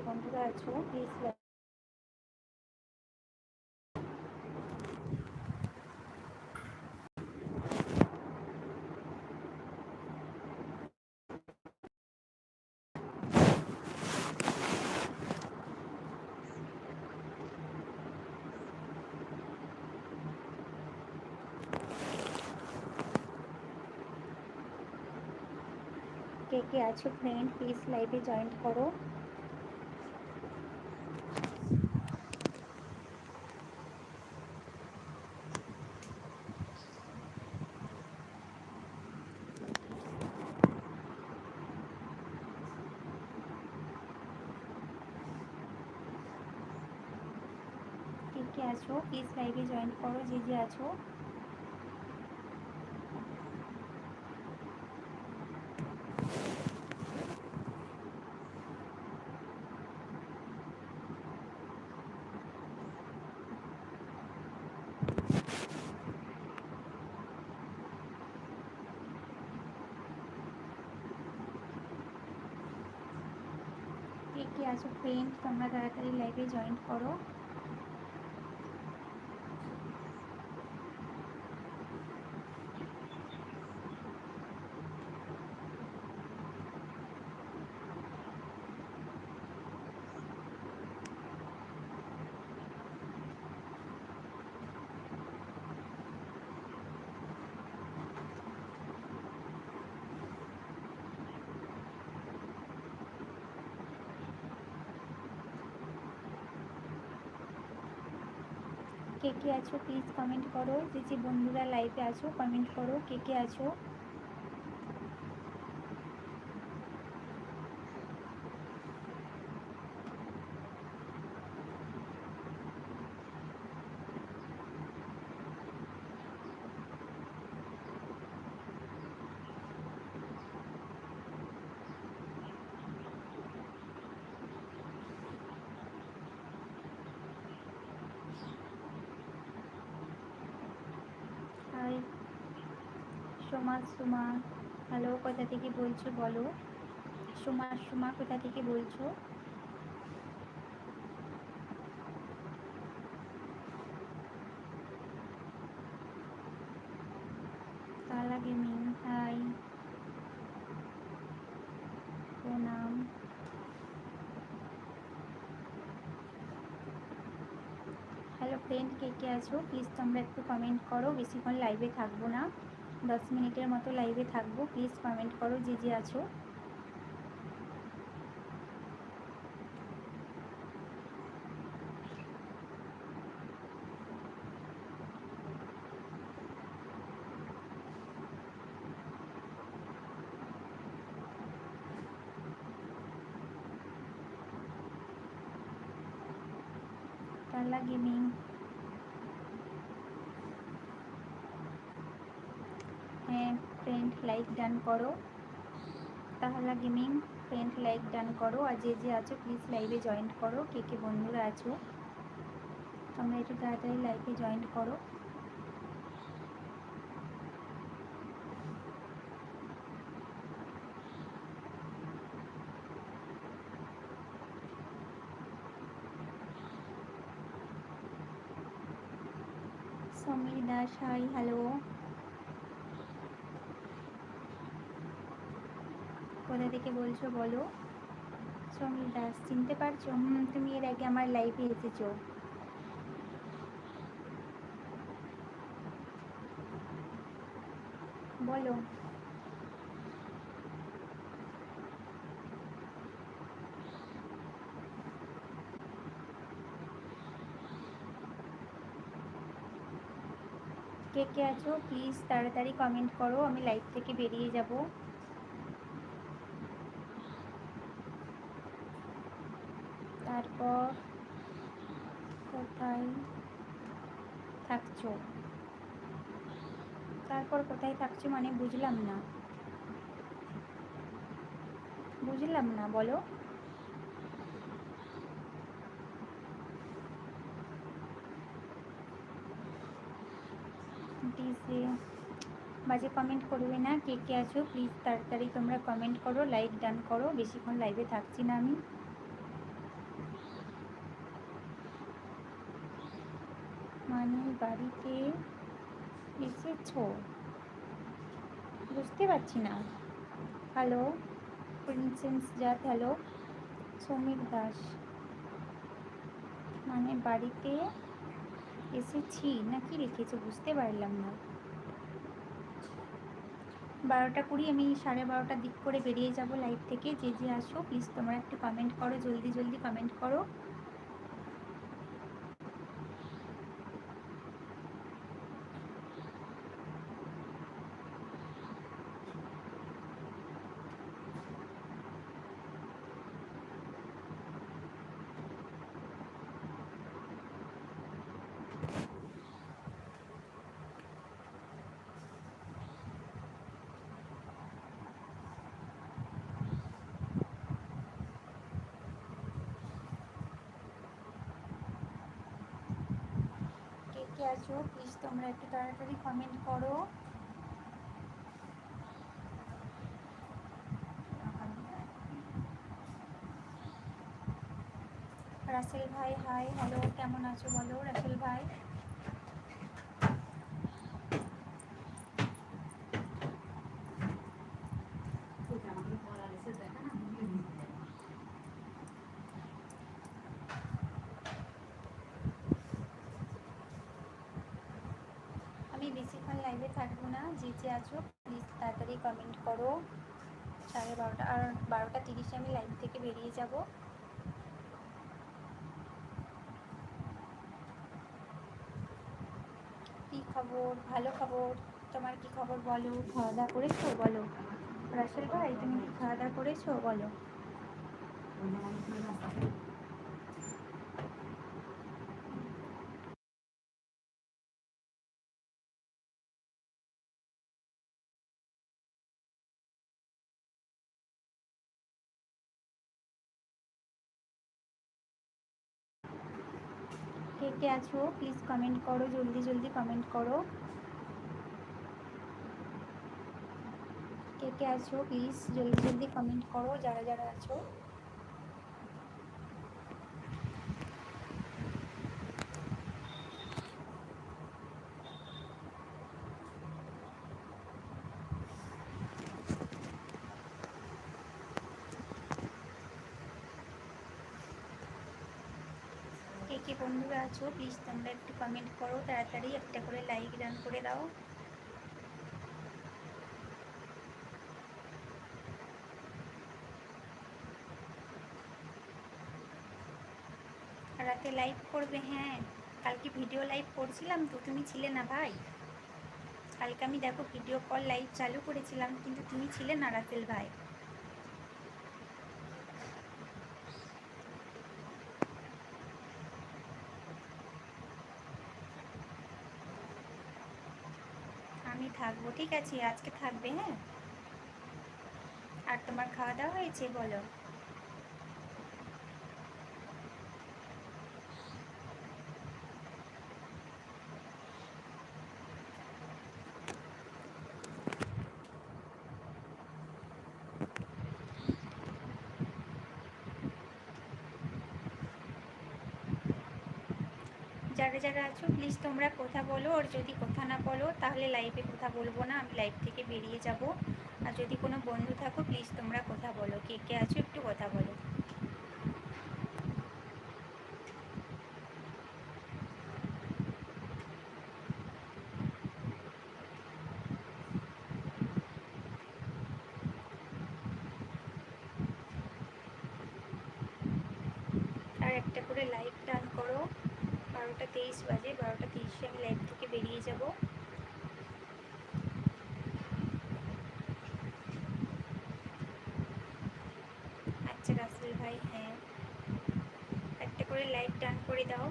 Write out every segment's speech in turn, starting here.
যে বন্ধুরা আছো প্লিজ কে কে আছো ফ্রেন্ড প্লিজ লাইভে জয়েন করো আছো প্লিজ লাইভে জয়েন করো, যে যে আছো। কে কে আছো ফ্রেন্ড তোমরা তাড়াতাড়ি লাইভে জয়েন করো। কে কে আছো প্লিজ কমেন্ট করো। যে যে বন্ধুরা লাইভে আছো কমেন্ট করো কে কে আছো হাই সোমা, সুমা, হ্যালো, কোথা থেকে বলছো বলো? সোমা, সুমা, কোথা থেকে বলছো? হাই। প্রণাম। হ্যালো ফ্রেন্ড কে কে আছো? প্লিজ তোমরা একটু কমেন্ট করো। বেশিক্ষণ লাইভে থাকব না। দশ মিনিটের মতো লাইভে থাকব। প্লিজ কমেন্ট করো যে যে আছো। টালা গেমিং হ্যাঁ ফ্রেন্ড লাইক ডান করো। তাহলা গেমিং ফ্রেন্ড লাইক ডান করো। আর যে যে আছো প্লিজ লাইভে জয়েন করো। কে কে বন্ধুরা আছো, তোমরা একটু তাড়াতাড়ি লাইভে জয়েন করো। সমীর দাস হাই হ্যালো কোথা থেকে বলছো, বলো। সমীর দাস, চিনতে পারছ? হুম, তুমি এর আগে আমার লাইভে এসেছ। বলো। কে কে আছো? প্লিজ তাড়াতাড়ি কমেন্ট করো, আমি লাইভ থেকে বেরিয়ে যাব। তারপর কোথায় থাকছো? তারপর কোথায় থাকছো মানে বুঝলাম না। বুঝলাম না, বলো। ডিজে বাজে কমেন্ট করবে না, কে কে আছো? প্লিজ তাড়াতাড়ি তোমরা কমেন্ট করো লাইক ডান করো। বেশিক্ষণ লাইভে থাকছি না আমি। মানে বাড়িতে এসেছ? বুঝতে পারছি না। হ্যালো প্রিন্সেন্স জাত হ্যালো সমীর দাস মানে বাড়িতে এসেছি না কি লিখেছে বুঝতে পারলাম না। বারোটা কুড়ি, আমি সাড়ে বারোটার দিক করে বেরিয়ে যাব লাইভ থেকে। যে যে আসো প্লিজ তোমরা একটু কমেন্ট করো, জলদি জলদি কমেন্ট করো। কে আছো প্লিজ তোমরা একটু তাড়াতাড়ি কমেন্ট করো। রাসেল ভাই হাই হ্যালো কেমন আছো বলো? রাসেল ভাই আমি বেশিক্ষণ লাইভে থাকব না যে আছো প্লিজ তাড়াতাড়ি কমেন্ট করো। সাড়ে বারোটা, আর বারোটা তিরিশে আমি লাইভ থেকে বেরিয়ে যাব। কি খবর? ভালো খবর? তোমার কি খবর বলো? খাওয়া দাওয়া করেছ? বলো। রাসেল ভাই, তুমি কি খাওয়া দাওয়া করেছ? বলো। কে আছো? প্লিজ কমেন্ট করো, জলদি জলদি কমেন্ট করো। কে কে আছো? প্লিজ জলদি জলদি কমেন্ট করো, যারা যারা আছো কে কে বন্ধুরা আছো প্লিজ তোমরা একটু কমেন্ট করো, তাড়াতাড়ি একটা করে লাইক ডান করে দাও। রাতে লাইভ করবে হ্যাঁ। কালকে ভিডিও লাইভ করছিলাম তো, তুমি ছিলে না ভাই? কালকে আমি দেখো ভিডিও কল লাইভ চালু করেছিলাম, কিন্তু তুমি ছিলে না রাতেল ভাই আমি থাকব ঠিক আছে? আজকে থাকবে হ্যাঁ? আর তোমার খাওয়া দাওয়া হয়েছে বলো? যারা যারা আছো প্লিজ তোমরা কথা বলো। আর যদি কথা না বলো, তাহলে লাইভে কথা বলব না। আমি লাইভ থেকে বেরিয়ে যাব। আর যদি কোনো বন্ধু থাকো প্লিজ তোমরা কথা বলো। কে কে আছো, একটু কথা বলো আর একটা করে লাইভ রান করো বারোটা তেইশ বাজে বারোটা তেইশে আমি লাইভ থেকে বেরিয়ে যাব আচ্ছা রাসেল ভাই হ্যাঁ একটা করে লাইভ ডান করে দাও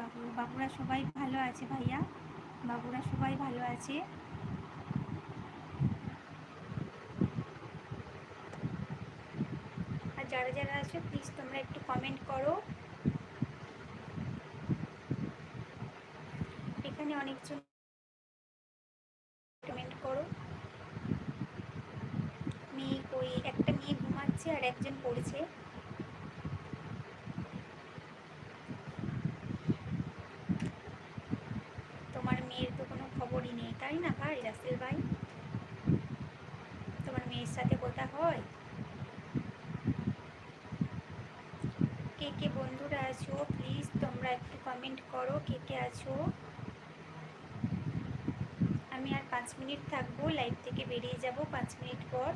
বাবু, বাবুরা সবাই ভালো আছে ভাইয়া? বাবুরা সবাই ভালো আছে? আর যারা যারা আছো প্লিজ তোমরা একটু কমেন্ট করো। এখানে অনেকজন খবরই না ভাই রাসেল ভাই তোমার মেয়ের সাথে কথা হয়? কে কে বন্ধুরা আছো? প্লিজ তোমরা একটু কমেন্ট করো কে কে আছো। আমি আর পাঁচ মিনিট থাকব লাইভ থেকে বেরিয়ে যাব পাঁচ মিনিট পর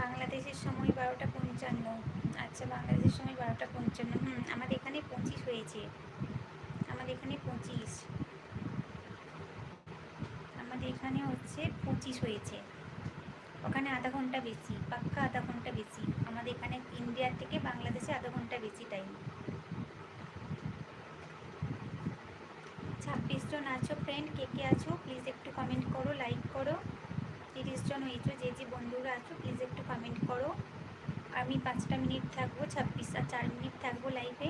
বাংলাদেশের সময় বারোটা পঞ্চান্ন। আচ্ছা বাংলাদেশের সময় বারোটা পঞ্চান্ন। হুম, আমাদের এখানে পঁচিশ হয়েছে। আমাদের এখানে পঁচিশ। আমাদের এখানে হচ্ছে পঁচিশ হয়েছে। ওখানে আধা ঘণ্টা বেশি, পাক্কা আধা ঘণ্টা বেশি। আমাদের এখানে ইন্ডিয়ার থেকে বাংলাদেশে আধা ঘণ্টা বেশি টাইম ছাব্বিশ জন আছো ফ্রেন্ড কে কে আছো? প্লিজ একটু কমেন্ট করো লাইক করো। তিরিশ জন হয়েছো, যে যে বন্ধুরা আছো প্লিজ একটু কমেন্ট করো। আমি পাঁচটা মিনিট থাকব, ছাব্বিশ আর চার মিনিট থাকব লাইভে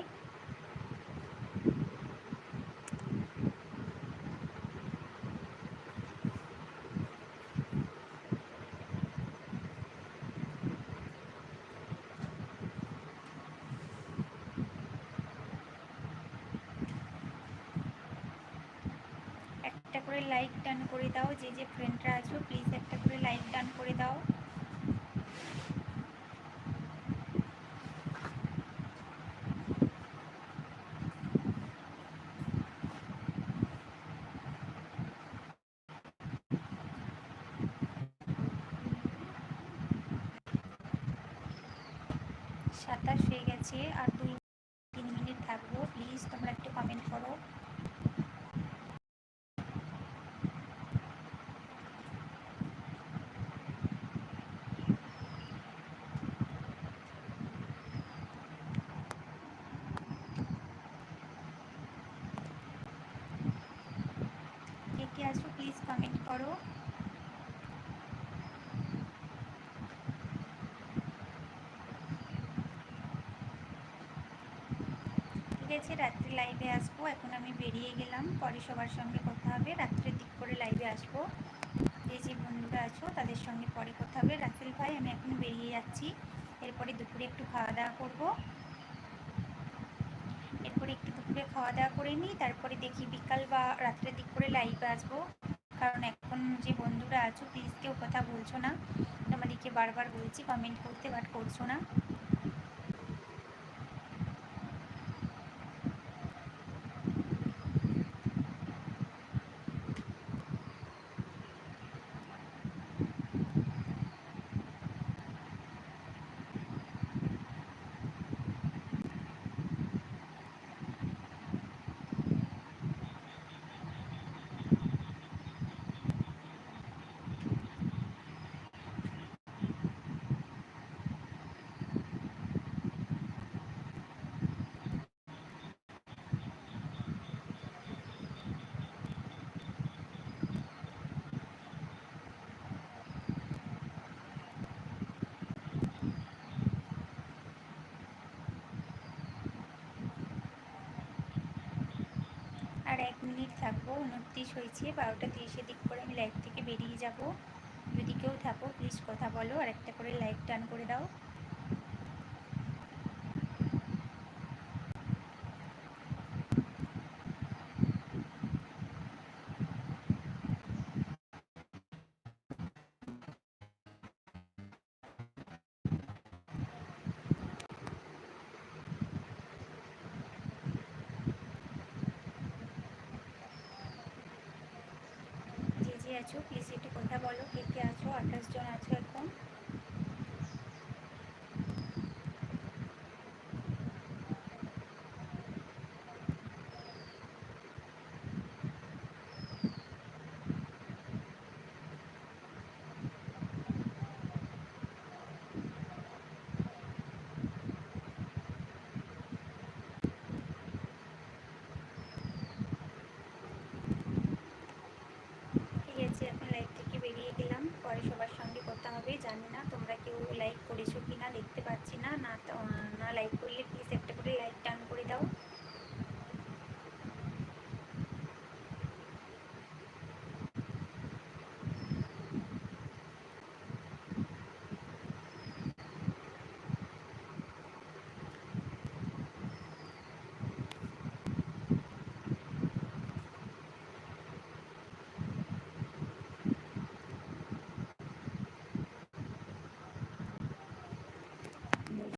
একটা করে লাইক ডান করে দাও, যে যে ফ্রেন্ডরা আছো প্লিজ একটা করে লাইক ডান করে দাও। সাতাশ হয়ে গেছে আর দুই তিন মিনিট থাকব। প্লিজ তোমরা একটু কমেন্ট করো কে কে আছো প্লিজ কমেন্ট করো আছে রাত্রে লাইভে আসব। এখন আমি বেরিয়ে গেলাম। পরে সবার সঙ্গে কথা হবে। রাত্রের দিক করে লাইভে আসব। যে যে বন্ধুরা আছো, তাদের সঙ্গে পরে কথা হবে। রাসেল ভাই, আমি এখন বেরিয়ে যাচ্ছি। এরপরে দুপুরে একটু খাওয়া দাওয়া করব। এরপরে একটু দুপুরে খাওয়া দাওয়া করে নিই। তারপরে দেখি বিকাল বা রাত্রের দিক করে লাইভে আসব। কারণ এখন যে বন্ধুরা আছো প্লিজ কেউ কথা বলছো না। তোমাদেরকে বারবার বলছি কমেন্ট করতে বাট করছ না আর এক মিনিট থাকব, উনত্রিশ হয়েছে, বারোটা তিরিশের দিক করে আমি লাইভ থেকে বেরিয়ে যাব। যদি কেউ থাকো প্লিজ কথা বলো, আর একটা করে লাইভ টান করে দাও যে যে আছো প্লিজ একটু কথা বলো কে কে আছো? আঠাশ জন আছো পারছি না না লাইক করলে প্লিজ একটা করে লাইক টান করে দাও।